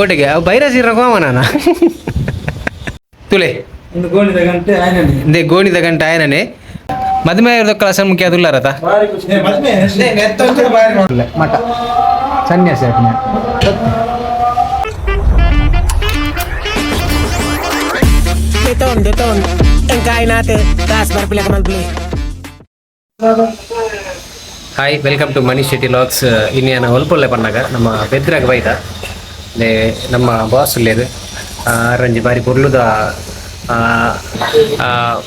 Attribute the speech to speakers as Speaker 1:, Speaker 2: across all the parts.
Speaker 1: ಕೋಟೆಗೆ ಅವು ಬೈರಸ್ ಇರೋ ಕೋಮನ ತುಲೆ.
Speaker 2: ಒಂದು ಗೋಣಿದ ಗಂಟೆ ಆಯ್ನಲ್ಲಿ
Speaker 1: ದೇ ಗೋಣಿದ ಗಂಟೆ ಆಯನನೆ. ಮದುವೆ ಇರೋದಕ್ಕಳ ಮುಖ್ಯ ಅದುಲ್ಲಾರತ
Speaker 2: ಬಾರಿ ಖುಷಿ.
Speaker 1: ಮಠ. ಸನ್ಯಾಸಿ.
Speaker 3: Deton, deton.
Speaker 1: Hi welcome to Manish Shetty vlogs ಇನ್ನೇನು ಒಲ್ಪೊಲ್ಲೆ ಬಂದಾಗ ನಮ್ಮ ಬೆದ್ರಾಗ ಬೈತ ನಮ್ಮ ಬಾಸ್ ಉಳ್ಳೇದು ಆರಂಜಿ ಬಾರಿ ಪೊರ್ಲುದ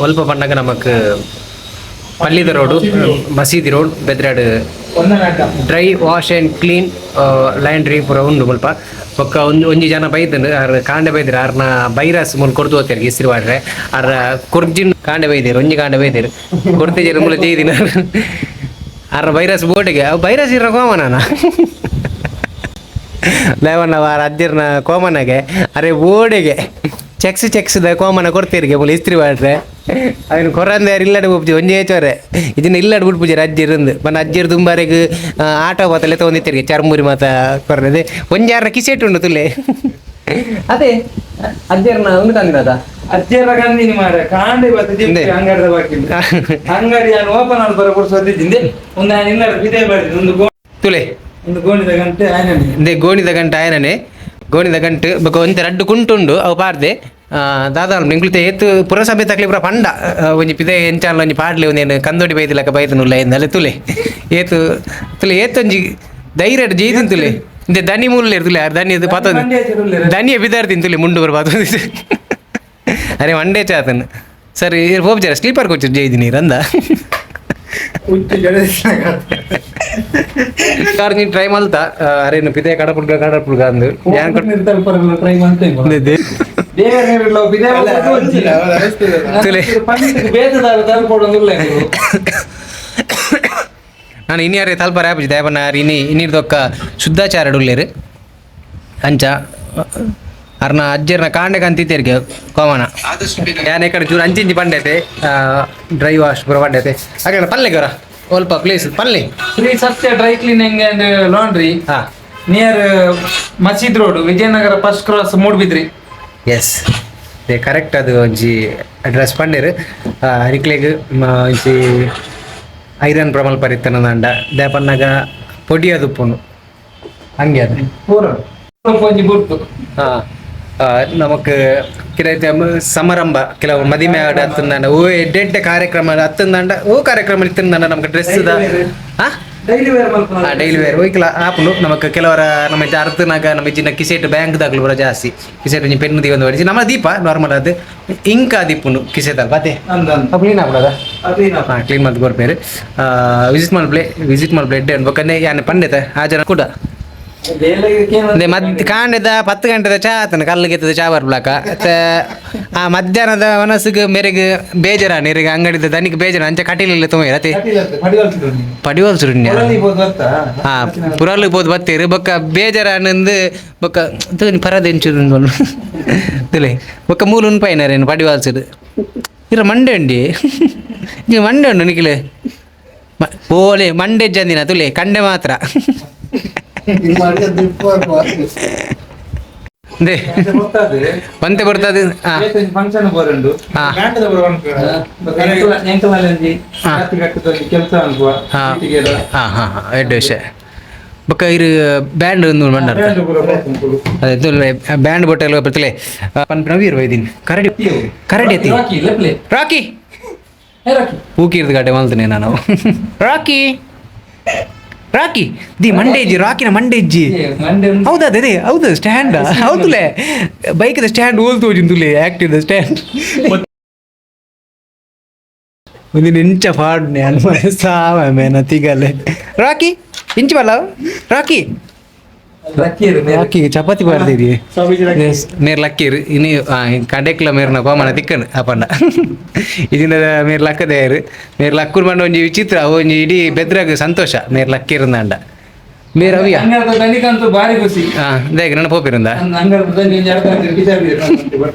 Speaker 1: ಒಲ್ಪ ಪಂಡಗ ನಮಕ್ ಪಲ್ಲಿದ ರೋಡು, ಮಸೀದಿ road, ಬೆದ್ರಾಡ್ dry wash and clean laundry ಪೂರ ಉಂಡು ಮುಲ್ಪ. ಬೊಕ್ಕ ಒಂದು, ಒಂಜಿ ಜನ ಬೈದನು ಅರ್ ಕಾಂಡೆ ಬೈದಿರು ಅರ್ನ ಬೈರಾಸ್ ಮುಲ್ ಕೊಡ್ದು ಹೋಗ್ತಾರೆ ಹೆಸರು ಮಾಡ್ರೆ ಅರ್ ಕುರ್ಜಿನ್ ಕಾಂಡೆ ಬೈದಿರು, ಒಂಜಿ ಕಾಂಡೆ ಬೈದಿರು. ಕೊಡ್ತಿಜರು ಮುಲ ಜೈದಿನ. ಅರ ಬೈರಾಸ್ ಬೋಟಿಗೆ ಬೈರಸ್ ಇರೋ ಕೋಮನ ಲೇವಣ್ಣ ವಾರ ಅಜ್ಜರ್ನ ಕೋಮನಗೆ ಅರೆ ಓಡೆಗೆ ಚೆಕ್ಸ್ ಚೆಕ್ಸ್ದ ಕೋಮನ ಕೊಡ್ತೀರಿಗೆ ಮುಲ ಇಸ್ತ್ರಿ ಮಾಡ್ರೆ. ಅವನು ಕೊರಂದ ಯಾರು ಇಲ್ಲಡೆ ಹೋಗ್ತಿ ಒಂಜಿ ಏಚೋರೆ. ಇದನ್ನ ಇಲ್ಲಡೆ ಬಿಟ್ಪುಜಾರ ಅಜ್ಜಿರಂದು ಬನ್ನ ಅಜ್ಜಿರ್ ದುಂಬಾರೆಗ್ ಆಟೋ ಬತ್ತಲೆ ತೊಗೊಂದಿತ್ತಿರಿಗೆ ಚರ್ಮುರಿ ಮಾತ ಕೊರದೆ ಒಂಜಾರ ಕಿಸೆಟ್ ಉಂಡು ತುಲೆ. ಅದೇ ಅಜ್ಜರ್ನ ಒಂದು ತಂದಿನದ
Speaker 2: ಅಜ್ಜರ ಗಂದಿನಿ ಮಾರ ಕಾಂಡಿ ಬತ್ತೆ
Speaker 1: ಅಂಗಡಿ
Speaker 2: ಅಂಗಡಿದ ಬಾಕಿ. ಅಂಗಡಿ ನಾನು ಓಪನ್ ಆಗಿ ಬರ ಕೊಡ್ಸೋದಿದ್ದೆ ಒಂದು ನಾನು ಇಲ್ಲ ಬಿದೆ ಬರ್ತೀನಿ ಒಂದು
Speaker 1: ತುಲೆ.
Speaker 2: ಒಂದು ಗೋಣಿದ ಗಂಟೆ ಆಯ್ನಲ್ಲಿ
Speaker 1: ಇಂದೆ ಗೋಣಿದ ಗಂಟೆ ಆಯನನೆ. ಗೋಣಿದ ಗಂಟು ಬೊಕ ಒಂತೆ ರಡ್ಡು ಕುಂಟುಂಡು ಅವು ಪಾಡ್ದೆ. ದಾದಾಲ್ ನಿಂಗ್ಲಿತೆ ಏತು ಪುರಸಭೆ ತಕ್ಲಿ ಪುರ ಪಂಡ. ಆ, ಒಂಜಿ ಪಿದೆ ಎಂಚಾಲ ಒಂಜಿ ಪಾಡ್ಲಿ ಒಂದೇನು ಕಂದೋಡಿ ಬೈದಿಲಕ ಬೈದನುಲ್ಲ ಎಂದಲೆ ತುಲೆ. ಏತು ತುಲೆ ಏತೊಂಜಿ ಧೈರ್ಯ ಜೈದಿನ್ ತುಲೆ. ಇಂದೆ ದನಿ ಮೂಲ ತುಲೆ ದನಿ ಅದು ಪಾತ
Speaker 2: ಮಂಡ್ಯ ಚಿರುಳ್ಳಿರ.
Speaker 1: ದನಿಯ ಬಿದ್ದಾರ್ತೀನಿ ತುಲೆ ಮುಂಡು ಬರ ಪಾತ ಅರೆ ಮಂಡೇ ಚಾತನ್ ಸರಿ ಹೋಗ್ಜಾರ ಸ್ಲೀಪರ್ ಕೊಚ್ಚು ಜೈದಿನಿ ರಂದ
Speaker 2: ಹುಚ್ಚು ಜಡಿಸ್ಲಾಗ.
Speaker 1: ಕಾರ್ ನೀನು ಟ್ರೈ ಮಾಡ್ತಾ ಅರೇನು ಪಿದೆ ಕಡ ಪುಡ್ಗ ಅಂದು ಯಾನ್ ಕೊಟ್ಟು
Speaker 2: ನಿರ್ಧಾರ ಪರಲ್ಲ. ದೇವರ. ಪಂಡಿತಕ್ಕೆ ಬೇಜದಾರ ತಲ್ಕೊಡೋದಿಲ್ಲ ಇವ್ರು.
Speaker 1: ನಾನು ಇನ್ಯಾರೇ ತಲ್ಪ ರ್ಯಾಪ್ ದಯಪನ್ನ ಇನಿ ಇನ್ನಿರ್ದೊಕ್ಕ ಶುದ್ಧಾಚಾರ ಅಂಚ ಅರ್ನ ಅಜ್ಜರ್ನ ಕಾಂಡೆ ಕಂತಿತ್ತೇರಿಗೆ ಕೋಮನ. ಯಾನ್ ಕಡೆ ಚೂರು ಅಂಚಿಂಚಿ ಪಂಡೈತೆ ಡ್ರೈ ವಾಶ್ ಪೂರ ಪಂಡೈತೆ. ಹಾಗೆ ಪಲ್ಲೆಗೆ ಬರ ಸ್ವಲ್ಪ ಪ್ಲೇಸ್ ಪಲ್ಲೆ.
Speaker 2: Shri Satya dry cleaning and laundry
Speaker 1: ಹಾ.
Speaker 2: Near ಮಸೀದ್ road Vijayanagara first cross Moodbidri.
Speaker 1: Yes they correct ಅದು ಒಂಜಿ ಅಡ್ರೆಸ್ ಪಂಡೇರು. ಅರಿಕ್ಲೆಗ್ ಒಂಜಿ ಐರನ್ ಪ್ರಮಲ್ ಪರಿತ್ತನ ದಂಡ. ದೇಪನ್ನಾಗ ಪೊಡಿಯೋದು ಪುನು ಹಂಗೆ ಅದು.
Speaker 2: ಪೂರ ಒಂಜಿ
Speaker 1: ಹಾ. ನಮಕ್ ಕಿರೈತೆ ಸಮಾರಂಭ ಕೆಲವು ಮದಿಮೆ ಆಡ ಹತ್ತಂದಂಡ ಓ ಎಡ್ಡೆಡ್ಡೆ ಕಾರ್ಯಕ್ರಮ ಹತ್ತಂದಂಡ ಓ ಕಾರ್ಯಕ್ರಮ ಇತ್ತಂದಂಡ ನಮ್ಗೆ ಡ್ರೆಸ್
Speaker 2: ಡೈಲಿ ವೇರ್
Speaker 1: ಹೋಯ್ಕಲ ಆಪುಂಡು ನಮಕ್ ಕೆಲವರ ನಮ್ಮ ಇಜ್ಜ ಅರ್ಥನಾಗ ನಮ್ಮ ಚಿನ್ನ ಕಿಸೆಟ್ ಬ್ಯಾಂಕ್ ದಾಗ್ಲು ಬರೋ ಜಾಸ್ತಿ. ಕಿಸೆಟ್ ಒಂಜಿ ಪೆನ್ ದಿ ಒಂದು ನಮ್ಮ ದೀಪ ನಾರ್ಮಲ್ ಅದು ಇಂಕ ದೀಪುಂಡು ಕಿಸೆಟ್ ಅಲ್ಲ
Speaker 2: ಅದೇ
Speaker 1: ಕ್ಲೀನ್ ಆಗ್ಬಿಡದ? ಹಾಂ ಕ್ಲೀನ್ ಮಾಡಿ ಬರ್ಬೇರೆ ವಿಸಿಟ್ ಮಾಡ್ಬ್ಲೆ ವಿಸಿಟ್ ಮಾಡ್ಬ್ಲೆ ಎಡ್ಡೆ ಅನ್ಬೇಕಂದ್ರೆ ಯಾನೆ ಪಂಡಿತ ಆ ಜನ ಕೂಡ. ಅದೇ ಮದ್ ಕಾಂಡದ ಪತ್ತು ಗಂಟೆದ ಚಾ ಆತನ ಕಲ್ಲಿಗೆ ಎತ್ತದ ಚಾ ಬರ್ಬ್ಲಾಕ ಮತ್ತೆ ಆ ಮಧ್ಯಾಹ್ನದ ಮನಸ್ಸಿಗೆ ಮೇರೆಗೆ ಬೇಜಾರ ನೀರಿಗೆ ಅಂಗಡಿದ ದನಿಗೆ ಬೇಜಾರ ಅಂಚೆ ಕಟೀಲಿಲ್ಲ ತುಂಬ ರತೆ ಪಡಿವಲ್ ಸುರುಣ್ಯ ಹಾ ಪುರಾಲು ಬೋದು ಬತ್ತೀರಿ ಬೊಕ್ಕ ಬೇಜಾರ ಅನ್ನಂದು ಬೊಕ್ಕ ಪರದೆಂಚು ತಿಳಿ ಬೊಕ್ಕ ಮೂಲು ಉನ್ಪೈನರೇನು ಪಡಿವಾಲ್ಸುಡು ಇರ ಮಂಡೆ ಉಂಡಿ ಈ ಮಂಡೆ ಉಂಡು ನಿಖಿಲೆ ಮ- ಓಲೆ ಮಂಡೆ ಜಂದಿನ ತುಲೆ ಕಂಡೆ ಮಾತ್ರ ದೇ. ಬಂತೆ ಬರ್ತದೆ. ಹಾ
Speaker 2: ಫಂಕ್ಷನ್ ಬರಂಡು.
Speaker 1: ಹಾ. ಹಾ.
Speaker 2: ಕೆಲಸ ಅನ್ಕುವ
Speaker 1: ಹಾ. ಹಾ ಹಾ ಹಾ. ಎಡ್ಡು ವಿಷಯ. ಬೊಕ್ಕ ಇರು ಬ್ಯಾಂಡ್ ಒಂದು ಮಂಡಾರ ಅದು ಬ್ಯಾಂಡ್ ಬೊಟ್ಟೆಲ್ಲ ಬರ್ತಲೆ ಪನ್ ನವೀರ್ ವೈದಿನ್. ಕರಡಿ ಕರಡಿ ಅತಿ ರಾಕಿ. ಊಕಿರ್ದು ಗಾಡೆ ಮಲ್ತನೆ ನಾನು. ರಾಕಿ. ರಾಕಿ ದಿ ಮಂಡೆ ಇಜ್ಜಿ ರಾಕಿನ ಮಂಡೆ ಇಜ್ಜಿ. ಹೌದಾ ಅದೇ ಹೌದು ಸ್ಟ್ಯಾಂಡ್ ಹೌದುಲೆ ದ ಸ್ಟ್ಯಾಂಡ್ ಹೋಲ್ತು ಆಕ್ಟ್ ಆಕ್ಟಿವ್ ಸ್ಟ್ಯಾಂಡ್ ಒಂದು ಇಂಚ ಫಾಡ್ನೆ ಅನ್ಮ ಸಾವ ಮೇನ ತಿಗಲೆ. ರಾಕಿ ಇಂಚು ಬಲ್ಲ? ರಾಕಿ ರಾಕಿ ಚಪಾತಿ ಮಾಡ್ತೀರಿ ಮೇರ್ ಲಕ್ಕೀರ್ ಇನಿ ಕಡೆಕ್ಲ ಮೇರ್ನ ಕೋಮನ ತಿಕ್ಕನ್ ಅಪಂಡ ಇದನ್ನ ಮೇರ್ ಲಕ್ಕದೇರು ಮೇರ್ ಲಕ್ಕುರ್ ಮಂಡ ಒಂಜಿ ವಿಚಿತ್ರ ಒಂಜಿ ಇಡೀ ಬೆದ್ರಾಗ ಸಂತೋಷ. ಮೇರ್ ಲಕ್ಕಿರಂದ ಮೇರ್ ಅವಿಯ?
Speaker 2: ಖುಷಿ.
Speaker 1: ಹಾ ದೇಗ ನನ್ನ ಪೋಪಿರಂದ
Speaker 2: ಅಂಗಡದ ದನಿ ಒಂಜಿ ಅರ್ಧ ಗಂಟೆ ಬಿಸಾಡಿದ್ರು.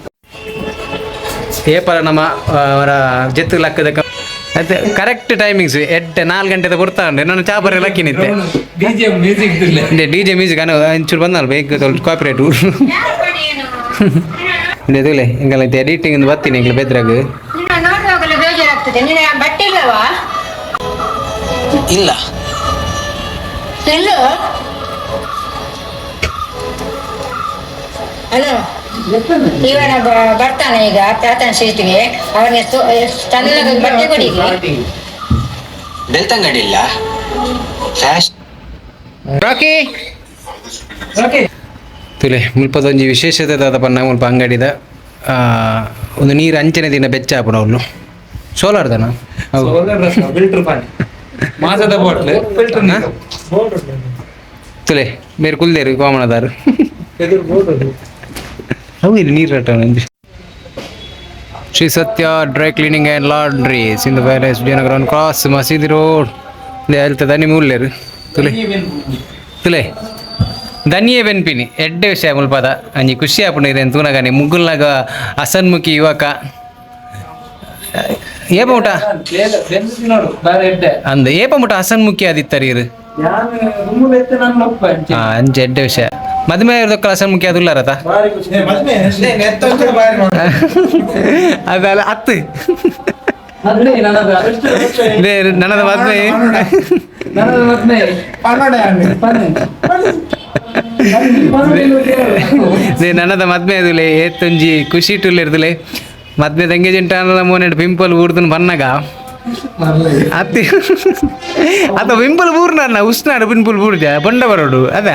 Speaker 1: ಕರೆಕ್ಟ್ ಟೈಮಿಂಗ್ಸ್ ಎಡ್ಡೆ ನಾಲ್ಕು ಗಂಟೆದ ಬರ್ತಾ ಉಂಟು. ನಾನು ಚಾಪರ್ ಲಕ್ಕಿ ನಿಂತೆ
Speaker 2: ಡಿಜೆ ಮ್ಯೂಸಿಕ್ ದಿಲ್ಲ
Speaker 1: ಡಿ ಜೆ ಮ್ಯೂಸಿಕ್ ಅನ್ನ ಒಂಚೂರು ಬಂದಲ್ಲ ಬೇಗ ಕಾಪಿರೇಟ್ ಇದುಲೆ ಹಿಂಗಲ್ಲ ಎಡಿಟಿಂಗ್ ಇಂದ ಬರ್ತೀನಿ ಹಿಂಗೆ ಬೆದ್ರಾಗ.
Speaker 3: ಇಲ್ಲ.
Speaker 4: ಎಲ್ಲೋ ಹಲೋ ಇವನ ಬರ್ತಾನೆ ಈಗ ತಾತನ ಸೀಟಿಗೆ ಅವನಿಗೆ ತನ್ನ ಬಟ್ಟೆ ಕೊಡಿ
Speaker 3: ಬೆಳ್ತಂಗಡಿ ಇಲ್ಲ.
Speaker 1: ತುಲೆ ಮುಲ್ಪದೊಂಜಿ ವಿಶೇಷತೆ ದಾದ ಪನ್ನ ಮುಲ್ಪ ಅಂಗಡಿದ ಆ, ಒಂದು ನೀರು ಅಂಚನೆ ದಿನ ಬೆಚ್ಚ ಆಪುನ ಅವನು. ಸೋಲಾರ್
Speaker 2: ದನ ಪಾನಿ ಮಾಸದ ಬಾಟ್ಲ್
Speaker 1: ತುಲೆ ಬೇರೆ ಕುಲ್ದೇರು ಕೋಮಣದಾರು
Speaker 2: ಎದುರು ಬೋರ್ಡ್
Speaker 1: ಅವು ಇಲ್ಲಿ ನೀರು Shri Satya dry cleaning and laundry Sindhu palace Vijayanagara cross ಮಸೀದಿ ರೋಡ್ ಹೇಳ್ತದ ನಿಮ್ಮ ಉಲ್ಲೇರು ತುಲೆ. ತುಲೆ. ಧನಿಯೇ ಬೆನ್ಪಿನಿ ಎಡ್ಡೆ ವಿಷಯ ಮುಲ್ಪದ. ಅಂಜಿ ಖುಷಿ ಆಪಣ ಇದೆ ತೂನಗಾನಿ ಮುಗ್ಗುಲ್ನಾಗ ಅಸನ್ಮುಖಿ ಯುವಕ. ಏಪ ಊಟ?
Speaker 2: ಬೆಂದು ನೋಡು ಬಾರಿ
Speaker 1: ಅಂದ ಏಪ ಮುಟ ಅಸನ್ಮುಖಿ ಆದಿತ್ತರಿ. ಹಾ ಅಂಚೆ ಎಡ್ಡೆ ವಿಷಯ. ಮದುವೆ ಇರೋದಕ್ಕೆ ಕಳಸ ಮುಖ್ಯ
Speaker 2: ಅದು ಇಲ್ಲಾರತ ಅದಲ್ಲ.
Speaker 1: ಇದೇ ನನ್ನದು ಮದುವೆ
Speaker 2: ನನ್ನದು ಮದ್ವೆ.
Speaker 1: ಅದುಲೆ ಏತ್ತೊಂಜಿ ಖುಷಿ ಟುಲ್ ಇರ್ದುಲೆ. ಮದ್ವೆ ಎಂಗೇಜ್ಮೆಂಟ್ ಅನ್ನದ ಮೂನೆಡ್ ಪಿಂಪಲ್ ಊರ್ದನ್ ಬನ್ನಗ ಅತ್ತಿ. ಅತ್ತ ಪಿಂಪಲ್ ಊರ್ನ ಉಸ್ನಾಡು ಪಿಂಪಲ್ ಊರ್ಜ ಬಂಡ ಬರೋಡು ಅದ?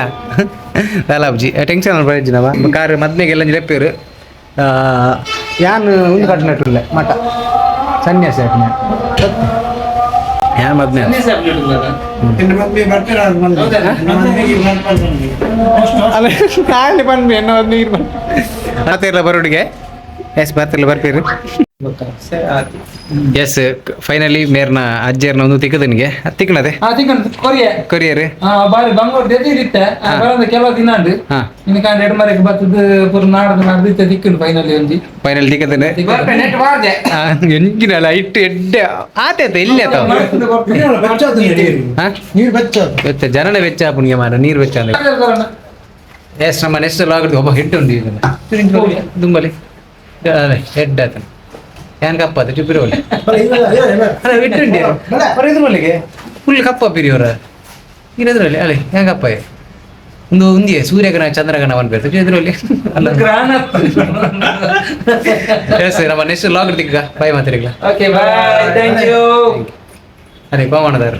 Speaker 1: ಲಾಲಾಬ್ಜಿ ಟೆನ್ಷನ್ ಬರಜಿನವ ಕಾರ್ ಮದ್ಮೆಗೆಲ್ಲ ಆ ಯಾನ್ ಒಂದು ಕಟ್ನಟ್ಟುಲ್ಲ ಮಠ. ಸನ್ಯಾಸಿ ಆತ್ಮ ಯಾನ್ ಮದ್ಮೆ
Speaker 2: ಸನ್ಯಾಸಿ
Speaker 1: ಕಾಣಿ ಬಂದ್ವಿ ಅನ್ನೋ ಒಂದು ನೀರು ಮಾತಿರಲ್ಲ ಬರೋಡಿಗೆ? ಎಸ್ ಮಾತಿರಲ್ಲ ಬರ್ತೀರಿ. ಎಸ್ ಫೈನಲಿ ಮೇರ್ನ ಅಜ್ಜೇರ್ನ ಒಂದು ತಿಕ್ಕದನಿಗೆ ತಿಕ್ಕಣದೆ
Speaker 2: ಆ ಚಿಕನ್ ಕೊರಿಯ.
Speaker 1: ಕೊರಿಯರ್?
Speaker 2: ಆ ಬಾರಿ ಬಂಗೋರ್ ಇತ್ತೆ
Speaker 1: ಹಾ.
Speaker 2: ಬರೋದು ಕೆಲವು ದಿನ ಉಂಡು
Speaker 1: ಹಾ.
Speaker 2: ಇನ್ನು ಕಾಂಡ ಎರಡು ಮರಕ್ಕೆ ಬರ್ತದ ಪುರ ನಾಡದ ನಾಡ್ದು ದಿಕ್ಕುಂಡು ಫೈನಲಿ ಒಂಜಿ
Speaker 1: ಫೈನಲ್ ತಿಕ್ಕದನೆ
Speaker 2: ನೆಟ್ ಮಾಡ್ದೆ
Speaker 1: ಎಂಜಿನ ಲೈಟ್ ಎಡ್ಡೆ. ಆತೆ ಇಲ್ಲಿ ಆತ ಹಾ?
Speaker 3: ನೀರು ಬೆಚ್ಚ
Speaker 1: ಬೆಚ್ಚ ಜನನ ಬೆಚ್ಚ ಪುಣ್ಯ ಮಾರ ನೀರು ಬೆಚ್ಚ ಅಂದ್ರೆ. ಎಸ್ ನಮ್ಮ ನೆಕ್ಸ್ಟ್ ಲಾಗಡ್ ಒಬ್ಬ ಹೆಡ್ ಉಂಟು ಇದನ್ನ ತುಂಬಲಿ. ಅದೇ ಹೆಡ್ ಆತನ. ಏನ್ ಕಪ್ಪ ಅದು ಚುಪ್ಪಿರ ಒಳ್ಳೆ ಅಲ್ಲ ಬಿಟ್ಟುಂಡಿ ಇದು ಮಲ್ಲಿಗೆ ಫುಲ್ ಕಪ್ಪ ಪಿರಿಯವರ ಇರೋದ್ರಲ್ಲಿ ಅಲೆ ಹೆಂಗ್ ಕಪ್ಪ ಒಂದು ಒಂದಿಯೇ ಸೂರ್ಯಗ್ರಹಣ ಚಂದ್ರಗ್ರಹಣ ಅನ್ಬೇಕು ಇದ್ರಲ್ಲಿ ಅಲ್ಲ ಎಸ್ ನಮ್ಮ next log ತಿಕ್ಕ bye ಮಾತಿರಿಗ್ಲ
Speaker 2: okay bye thank you
Speaker 1: ಅದೇ ಕೋಮಣದಾರು